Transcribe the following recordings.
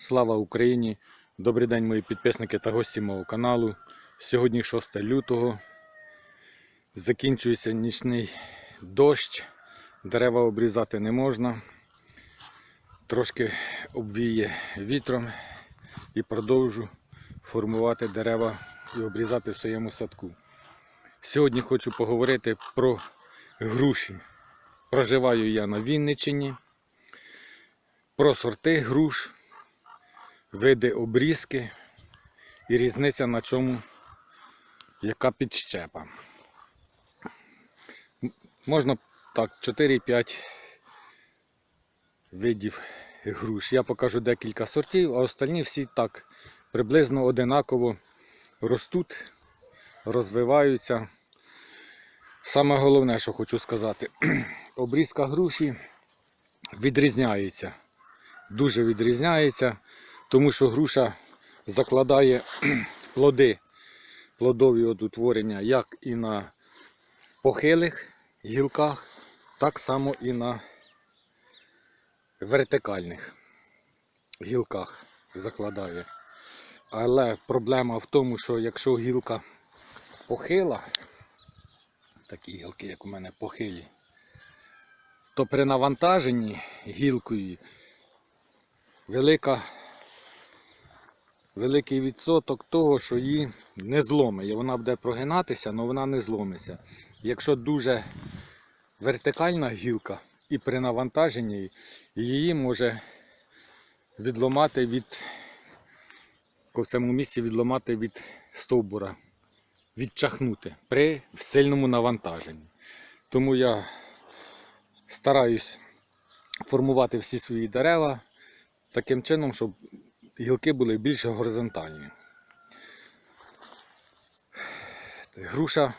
Слава Україні! Добрий день, мої підписники та гості мого каналу. Сьогодні 6 лютого. Закінчується нічний дощ. Дерева обрізати не можна. Трошки обвіє вітром і продовжу формувати дерева і обрізати в своєму садку. Сьогодні хочу поговорити про груші. Проживаю я на Вінниччині. Про сорти груш види обрізки і різниця на чому, яка підщепа. Можна так, 4-5 видів груш. Я покажу декілька сортів, а остальні всі так приблизно одинаково ростуть, розвиваються. Саме головне, що хочу сказати, обрізка груші відрізняється. Дуже відрізняється тому що груша закладає плоди, плодові одутворення як і на похилих гілках, так само і на вертикальних гілках закладає. Але проблема в тому, що якщо гілка похила, такі гілки, як у мене похилі, то при навантаженні гілкою велика великий відсоток того, що її не зломить. Вона буде прогинатися, але вона не зломиться. Якщо дуже вертикальна гілка і при навантаженні її може відломати від в цьому місці відломати від стовбура, відчахнути при сильному навантаженні. Тому я стараюсь формувати всі свої дерева таким чином, щоб гілки були більш горизонтальні. Груша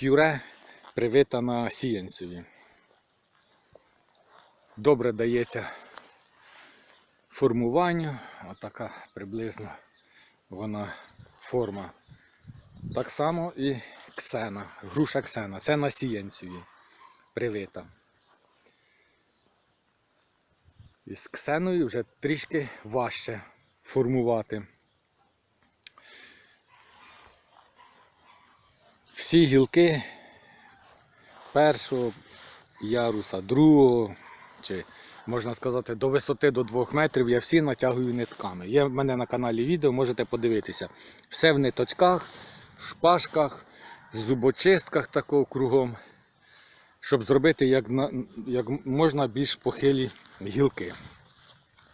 кюре привита на сіянцеві. Добре дається формуванню, отака приблизно вона форма. Так само і ксена, груша ксена, це на сіянцеві привита. І з ксеною вже трішки важче формувати. Всі гілки першого яруса, другого, чи можна сказати, до висоти до 2 метрів я всі натягую нитками. Є в мене на каналі відео, можете подивитися. Все в ниточках, в шпажках, зубочистках такого кругом, щоб зробити як, як можна більш похилі гілки.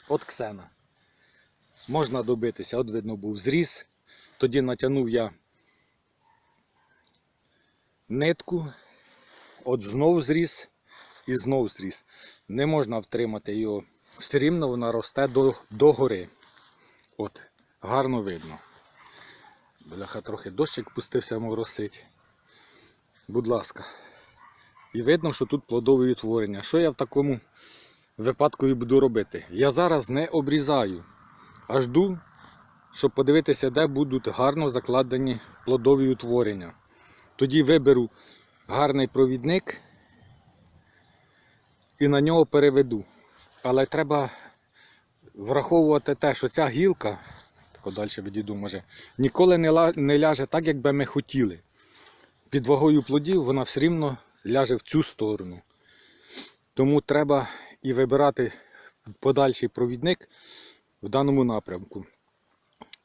От ксена. Можна добитися, от видно був зріз. Тоді натягнув я нитку, от знов зріз і знов зріз. Не можна втримати його. Все рівно вона росте до, до гори. От, гарно видно. Бляха, трохи дощик пустився моросить. Будь ласка. І видно, що тут плодові утворення. Що я в такому випадку і буду робити? Я зараз не обрізаю, а жду, щоб подивитися, де будуть гарно закладені плодові утворення. Тоді виберу гарний провідник і на нього переведу. Але треба враховувати те, що ця гілка, так далі відійду, може, ніколи не ляже так, як би ми хотіли. Під вагою плодів вона все рівно ляже в цю сторону. Тому треба і вибирати подальший провідник в даному напрямку.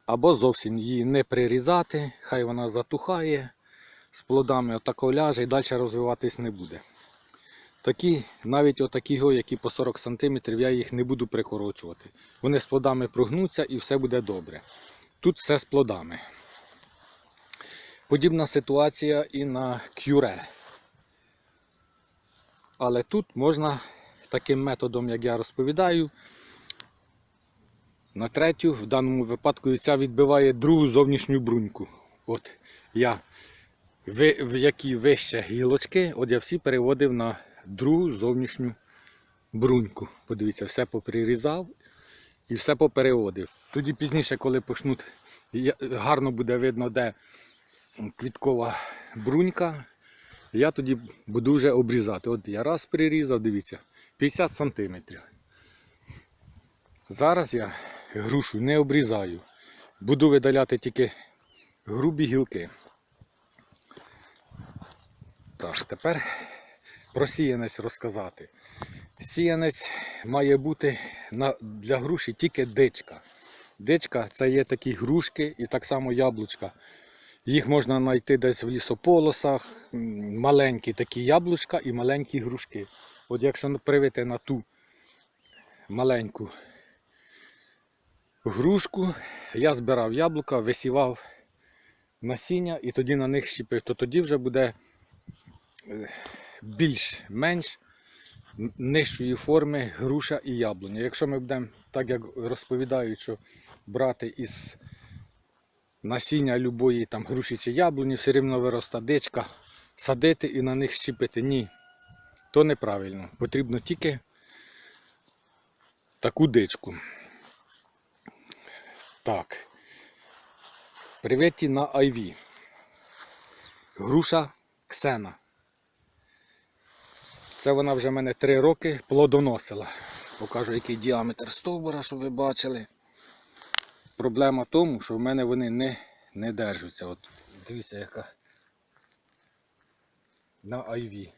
Або зовсім її не прирізати, хай вона затухає з плодами, отако ляже і далі розвиватись не буде. Такі, навіть отакі які по 40 см, я їх не буду прикорочувати. Вони з плодами прогнуться і все буде добре. Тут все з плодами. Подібна ситуація і на кюре. Але тут можна таким методом, як я розповідаю, на третю, в даному випадку ця відбиває другу зовнішню бруньку. От я ви, в які вище гілочки, от я всі переводив на другу зовнішню бруньку. Подивіться, все поприрізав і все попереводив. Тоді пізніше, коли почнуть, гарно буде видно, де квіткова брунька, я тоді буду вже обрізати. От я раз прирізав, дивіться, 50 сантиметрів. Зараз я грушу не обрізаю. Буду видаляти тільки грубі гілки. Так, тепер про сіянець розказати. Сіянець має бути на, для груші тільки дичка. Дичка це є такі грушки і так само яблучка. Їх можна знайти десь в лісополосах, маленькі такі яблучка і маленькі грушки. От якщо привити на ту маленьку грушку, я збирав яблука, висівав насіння і тоді на них щепив, то тоді вже буде е, більш-менш нижчої форми груша і яблуня. Якщо ми будемо, так як розповідають, що брати із насіння любої там груші чи яблуні, все рівно вироста дичка, садити і на них щепити. Ні, то неправильно. Потрібно тільки таку дичку. Так. Привіті на Айві. Груша Ксена. Це вона вже мене 3 роки плодоносила. Покажу, який діаметр стовбура, щоб ви бачили. Проблема в тому, що в мене вони не, не держаться. От дивіться, яка на айві.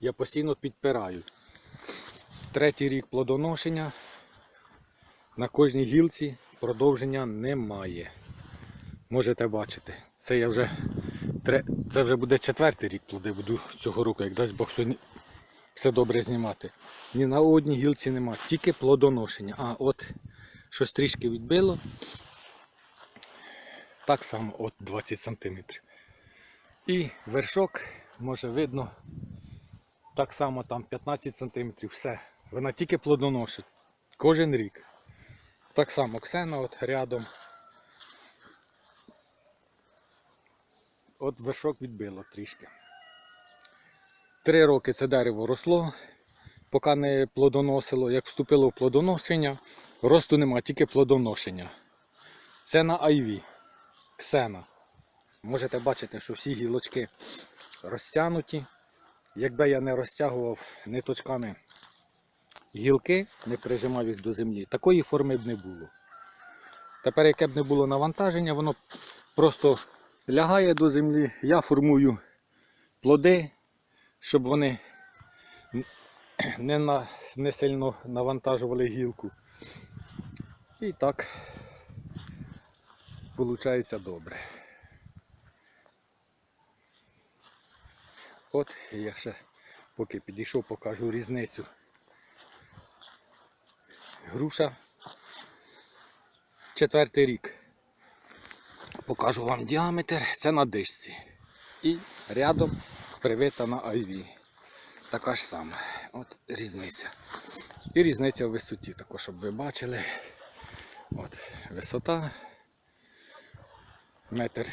Я постійно підпираю. Третій рік плодоношення. На кожній гілці продовження немає. Можете бачити. Це я вже це вже буде четвертий рік плоди буду цього року, як дасть Бог все добре знімати. Ні на одній гілці нема, тільки плодоношення. А от щось трішки відбило. Так само от 20 см. І вершок, може видно, так само там 15 см. Все. Вона тільки плодоносить. Кожен рік. Так само ксена от рядом. От вершок відбило трішки. Три роки це дерево росло, поки не плодоносило. Як вступило в плодоношення, росту нема, тільки плодоношення. Це на айві. Ксена. Можете бачити, що всі гілочки розтягнуті. Якби я не розтягував ниточками гілки, не прижимав їх до землі, такої форми б не було. Тепер, яке б не було навантаження, воно просто лягає до землі. Я формую плоди, щоб вони не, на, не сильно навантажували гілку. І так виходить добре. От я ще поки підійшов, покажу різницю. Груша. Четвертий рік. Покажу вам діаметр, це на дишці. І рядом привита на айві. Така ж сама. От різниця. І різниця в висоті, також, щоб ви бачили. От висота. Метр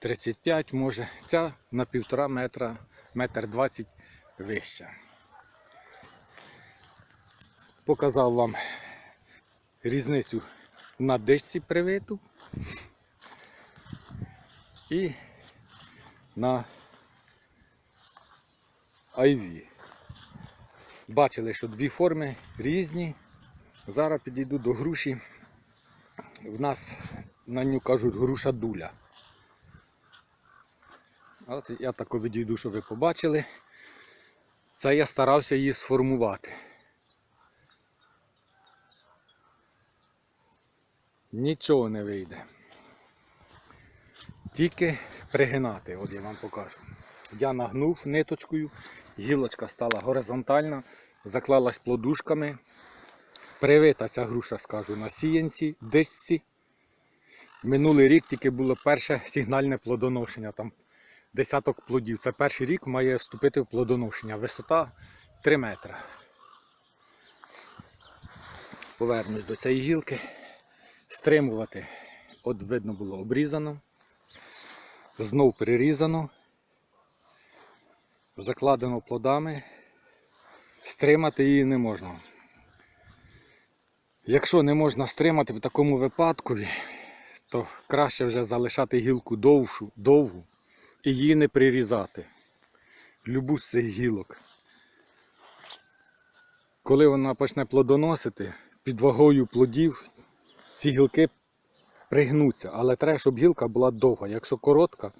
35 може. Ця на півтора метра, метр 20 вища. Показав вам різницю на дишці привиту і на айві. Бачили, що дві форми різні. Зараз підійду до груші. В нас на ню кажуть груша дуля. От я тако відійду, щоб ви побачили. Це я старався її сформувати. Нічого не вийде. Тільки пригинати, от я вам покажу. Я нагнув ниточкою, гілочка стала горизонтальна, заклалась плодушками. Привита ця груша, скажу, на сіянці, дичці. Минулий рік тільки було перше сигнальне плодоношення. Там десяток плодів. Це перший рік має вступити в плодоношення. Висота 3 метри. Повернусь до цієї гілки. Стримувати. От видно було обрізано. Знов прирізано. Закладено плодами. Стримати її не можна. Якщо не можна стримати в такому випадку, то краще вже залишати гілку довшу, довгу і її не прирізати. Любу з цих гілок. Коли вона почне плодоносити, під вагою плодів ці гілки пригнуться, але треба, щоб гілка була довга. Якщо коротка,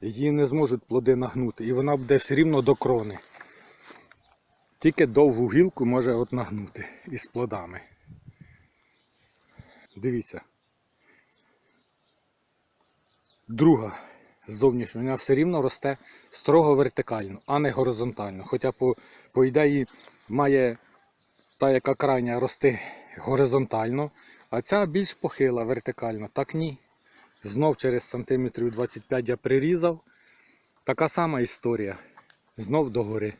її не зможуть плоди нагнути, і вона буде все рівно до крони. Тільки довгу гілку може от нагнути із плодами. Дивіться. Друга зовнішня, вона все рівно росте строго вертикально, а не горизонтально. Хоча по, по ідеї має та, яка крайня рости горизонтально, а ця більш похила вертикально. Так ні. Знов через сантиметрів 25 я прирізав. Така сама історія. Знов догори.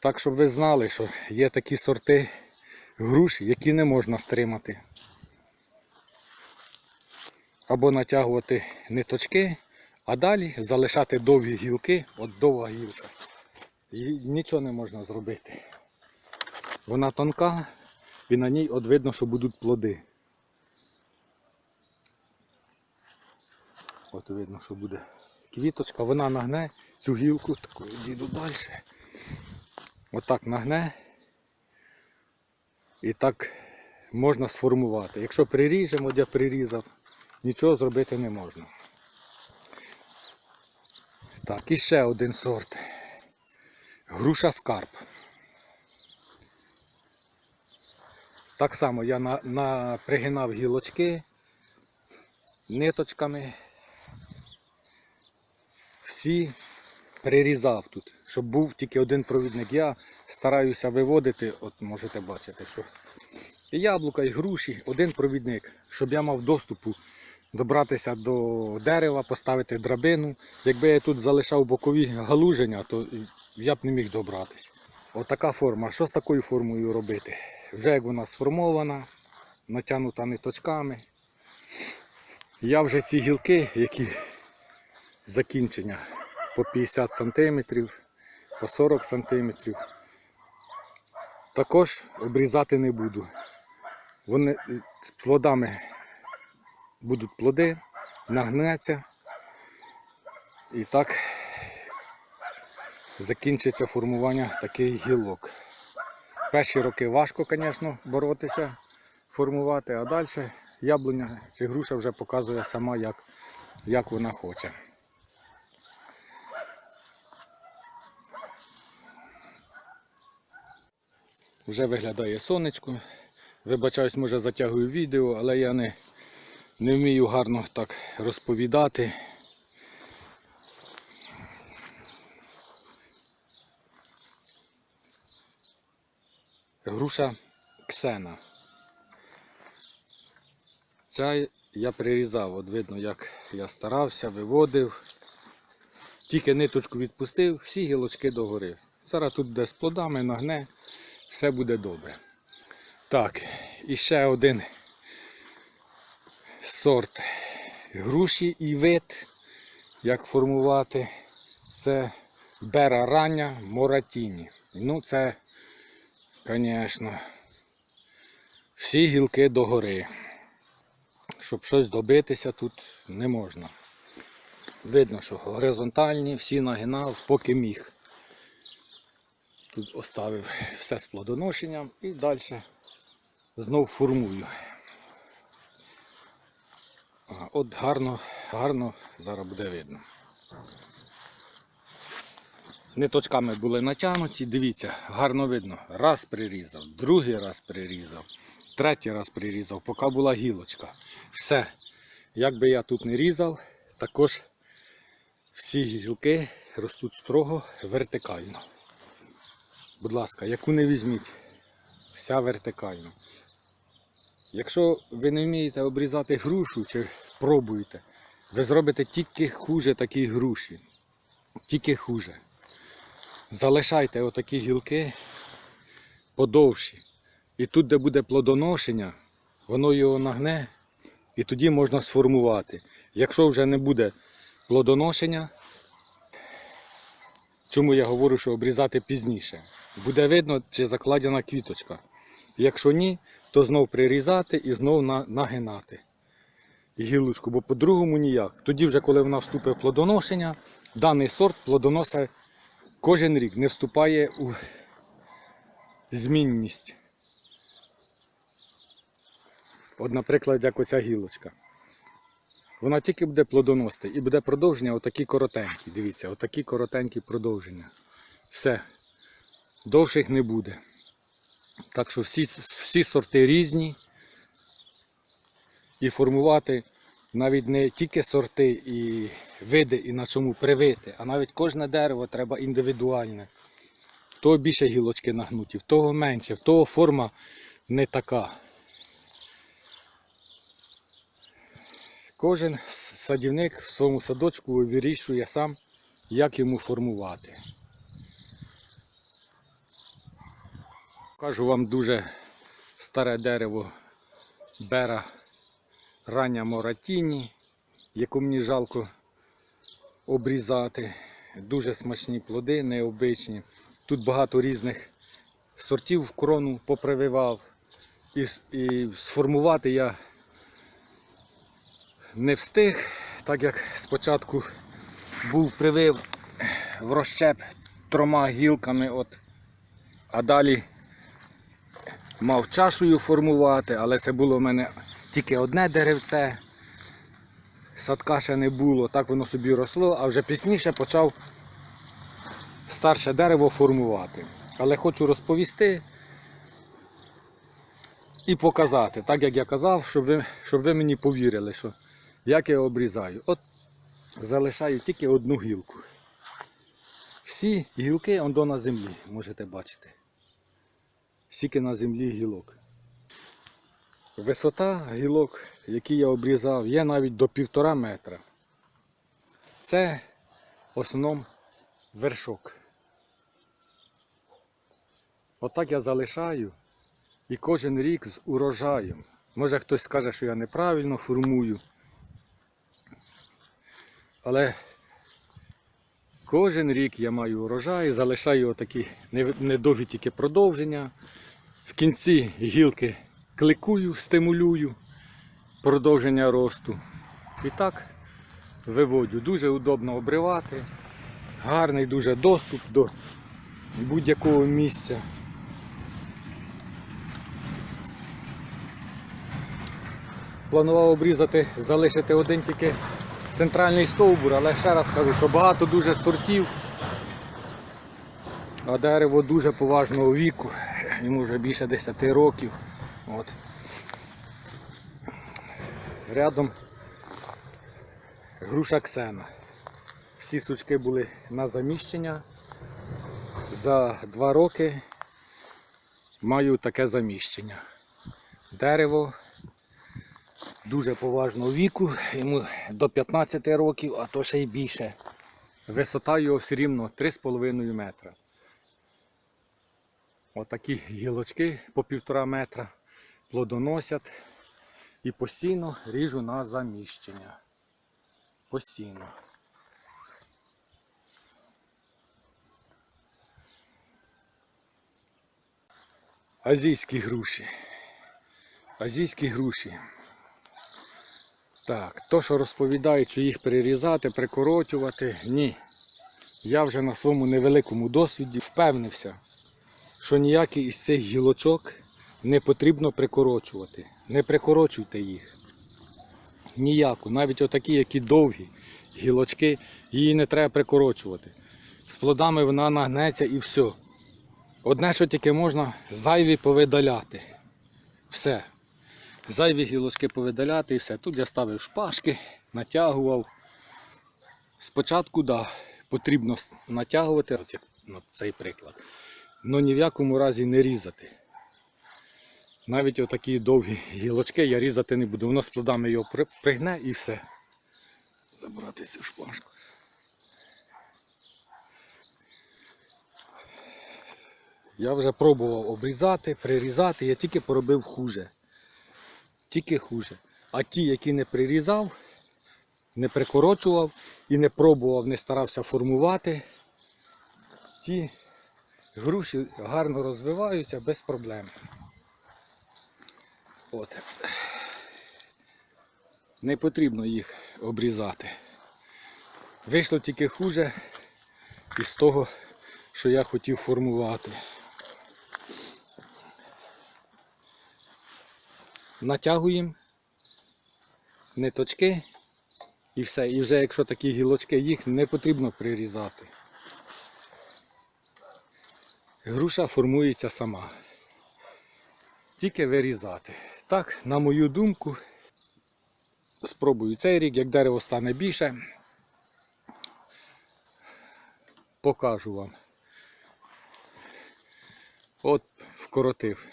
Так, щоб ви знали, що є такі сорти груш, які не можна стримати. Або натягувати ниточки, а далі залишати довгі гілки, от довга гілка. І нічого не можна зробити. Вона тонка і на ній от видно, що будуть плоди. От видно, що буде квіточка, вона нагне цю гілку, таку діду далі. Отак нагне. І так можна сформувати. Якщо приріжемо, я прирізав, нічого зробити не можна. Так, і ще один сорт. Груша скарб. Так само я на, на, пригинав гілочки ниточками. Всі прирізав тут, щоб був тільки один провідник. Я стараюся виводити, от можете бачити, що і яблука, і груші, один провідник, щоб я мав доступу добратися до дерева, поставити драбину. Якби я тут залишав бокові галуження, то я б не міг добратися. Отака форма. Що з такою формою робити? Вже як вона сформована, натягнута ниточками. Я вже ці гілки, які закінчення по 50 см, по 40 см, також обрізати не буду. Вони е, з плодами будуть плоди, нагнеться. І так закінчиться формування таких гілок. Перші роки важко, звісно, боротися, формувати, а далі яблуня чи груша вже показує сама, як, як вона хоче. Вже виглядає сонечко. Вибачаюсь, може затягую відео, але я не, не вмію гарно так розповідати. Груша Ксена. Ця я прирізав, от видно, як я старався, виводив. Тільки ниточку відпустив, всі гілочки догори. Зараз тут буде з плодами, нагне, все буде добре. Так, і ще один сорт груші і вид, як формувати. Це бера рання моратіні. Ну, це, звісно, всі гілки догори. Щоб щось добитися тут не можна. Видно, що горизонтальні, всі нагинав, поки міг. Тут оставив все з плодоношенням і далі знов формую. От гарно, гарно зараз буде видно. Ниточками були натягнуті, дивіться, гарно видно. Раз прирізав, другий раз прирізав, третій раз прирізав, поки була гілочка. Все. Як би я тут не різав, також всі гілки ростуть строго вертикально. Будь ласка, яку не візьміть, вся вертикально. Якщо ви не вмієте обрізати грушу чи пробуєте, ви зробите тільки хуже такі груші. Тільки хуже. Залишайте отакі гілки подовші. І тут, де буде плодоношення, воно його нагне і тоді можна сформувати. Якщо вже не буде плодоношення, чому я говорю, що обрізати пізніше? Буде видно, чи закладена квіточка. Якщо ні, то знов прирізати і знов нагинати гілочку, бо по-другому ніяк. Тоді, вже, коли вона вступить в плодоношення, даний сорт плодоносить кожен рік, не вступає у змінність. От, наприклад, як оця гілочка. Вона тільки буде плодоносити і буде продовження отакі коротенькі. Дивіться, отакі коротенькі продовження. Все. Довших не буде. Так що всі, всі сорти різні. І формувати навіть не тільки сорти і види, і на чому привити, а навіть кожне дерево треба індивідуальне. В того більше гілочки нагнуті, в того менше, в того форма не така. Кожен садівник в своєму садочку вирішує сам, як йому формувати. Кажу вам дуже старе дерево бера рання Моратіні, яку мені жалко обрізати. Дуже смачні плоди, необичні. Тут багато різних сортів в крону попрививав. І, і сформувати я не встиг, так як спочатку був привив в розщеп трьома гілками, от, а далі мав чашею формувати, але це було в мене тільки одне деревце. Садка ще не було, так воно собі росло, а вже пізніше почав старше дерево формувати. Але хочу розповісти і показати, так як я казав, щоб ви, щоб ви мені повірили, що як я обрізаю. От залишаю тільки одну гілку. Всі гілки до на землі, можете бачити. Скільки на землі гілок. Висота гілок, які я обрізав, є навіть до півтора метра. Це в основному вершок. Отак я залишаю і кожен рік з урожаєм. Може хтось скаже, що я неправильно формую. Але кожен рік я маю урожай, залишаю отакі недовгі тільки продовження. В кінці гілки кликую, стимулюю продовження росту. І так виводю. Дуже удобно обривати. Гарний дуже доступ до будь-якого місця. Планував обрізати, залишити один тільки центральний стовбур, але ще раз кажу, що багато дуже сортів, а дерево дуже поважного віку, йому вже більше 10 років. От. Рядом груша Ксена. Всі сучки були на заміщення. За два роки маю таке заміщення. Дерево дуже поважного віку, йому до 15 років, а то ще й більше. Висота його все рівно 3,5 метра. Отакі гілочки по півтора метра плодоносять і постійно ріжу на заміщення. Постійно. Азійські груші. Азійські груші. Так, то, що розповідають, що їх перерізати, прикоротювати, ні. Я вже на своєму невеликому досвіді впевнився, що ніякий із цих гілочок не потрібно прикорочувати. Не прикорочуйте їх. Ніяку. Навіть отакі, які довгі гілочки, її не треба прикорочувати. З плодами вона нагнеться і все. Одне, що тільки можна, зайві повидаляти. Все. Зайві гілочки повидаляти і все. Тут я ставив шпажки, натягував. Спочатку, да, потрібно натягувати, от як на цей приклад. але ні в якому разі не різати. Навіть отакі довгі гілочки я різати не буду. Воно з плодами його пригне і все. Забрати цю шпажку. Я вже пробував обрізати, прирізати, я тільки поробив хуже. Тільки хуже. А ті, які не прирізав, не прикорочував і не пробував, не старався формувати, ті груші гарно розвиваються без проблем. От. Не потрібно їх обрізати. Вийшло тільки хуже із того, що я хотів формувати. Натягуємо ниточки і все. І вже якщо такі гілочки, їх не потрібно прирізати. Груша формується сама. Тільки вирізати. Так, на мою думку, спробую цей рік, як дерево стане більше, покажу вам. От вкоротив,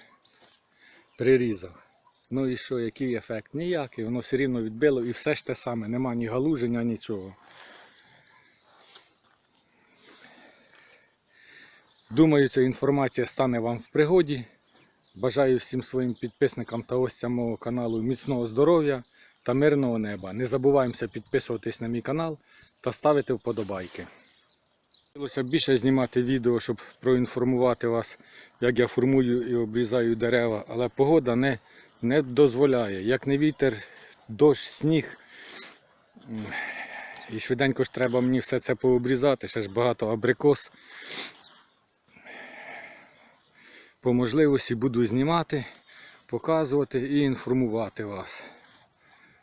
прирізав. Ну і що, який ефект? Ніякий, воно все рівно відбило і все ж те саме, нема ні галуження, нічого. Думаю, ця інформація стане вам в пригоді. Бажаю всім своїм підписникам та гостям мого каналу міцного здоров'я та мирного неба. Не забуваємося підписуватись на мій канал та ставити вподобайки. Хотілося більше знімати відео, щоб проінформувати вас, як я формую і обрізаю дерева, але погода не, не дозволяє. Як не вітер, дощ, сніг. І швиденько ж треба мені все це пообрізати, ще ж багато абрикос. По можливості буду знімати, показувати і інформувати вас.